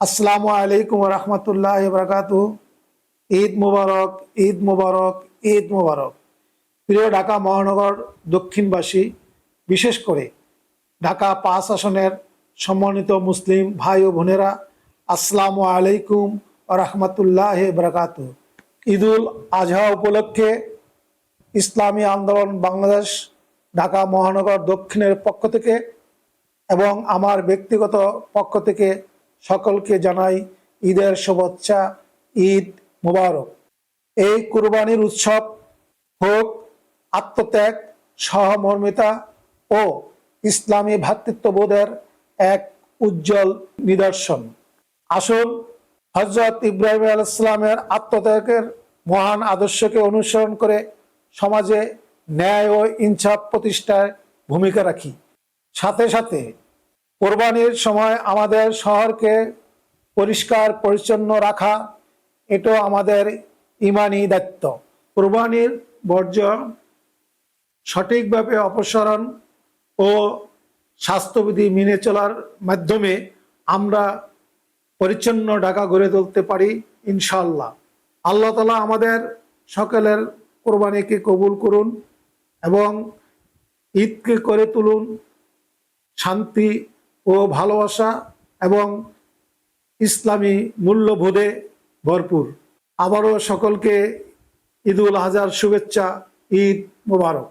আসসালামু আলাইকুম রহমতুল্লাহ বরকাত ঈদ মুবারক ঈদ মুবারক ঈদ মুবারক। প্রিয় ঢাকা মহানগর দক্ষিণবাসী, বিশেষ করে ঢাকা পাঁচ আসনের সম্মানিত মুসলিম ভাই ও বোনেরা, আসসালামু আলাইকুম রহমতুল্লাহ বরকাত ঈদুল আজহা উপলক্ষে ইসলামী আন্দোলন বাংলাদেশ, ঢাকা মহানগর দক্ষিণের পক্ষ থেকে এবং আমার ব্যক্তিগত পক্ষ থেকে সকলকে জানাই ঈদের শুভেচ্ছা, ঈদ মুবারক। এই কুরবানির উৎসব হোক আত্মত্যাগ, সহমর্মিতা ও ইসলামী ভ্রাতৃত্ববোধের এক উজ্জ্বল নিদর্শন। আসুন হজরত ইব্রাহিম আল ইসলামের আত্মত্যাগের মহান আদর্শকে অনুসরণ করে সমাজে ন্যায় ও ইনসাফ প্রতিষ্ঠায় ভূমিকা রাখি। সাথে সাথে কোরবানির সময় আমাদের শহরকে পরিষ্কার, পরিচ্ছন্ন রাখা, এটাও আমাদের ইমানি দায়িত্ব। কোরবানির বর্জ্য সঠিকভাবে অপসারণ ও স্বাস্থ্যবিধি মেনে চলার মাধ্যমে আমরা পরিচ্ছন্ন ঢাকা গড়ে তুলতে পারি ইনশাল্লাহ আল্লাহ তালা আমাদের সকলের কোরবানিকে কবুল করুন এবং ঈদকে করে তুলুন, শান্তি ও ভালোবাসা এবং ইসলামী মূল্যবোধে ভরপুর। আবারও সকলকে ঈদুল আজহার শুভেচ্ছা ঈদ মোবারক।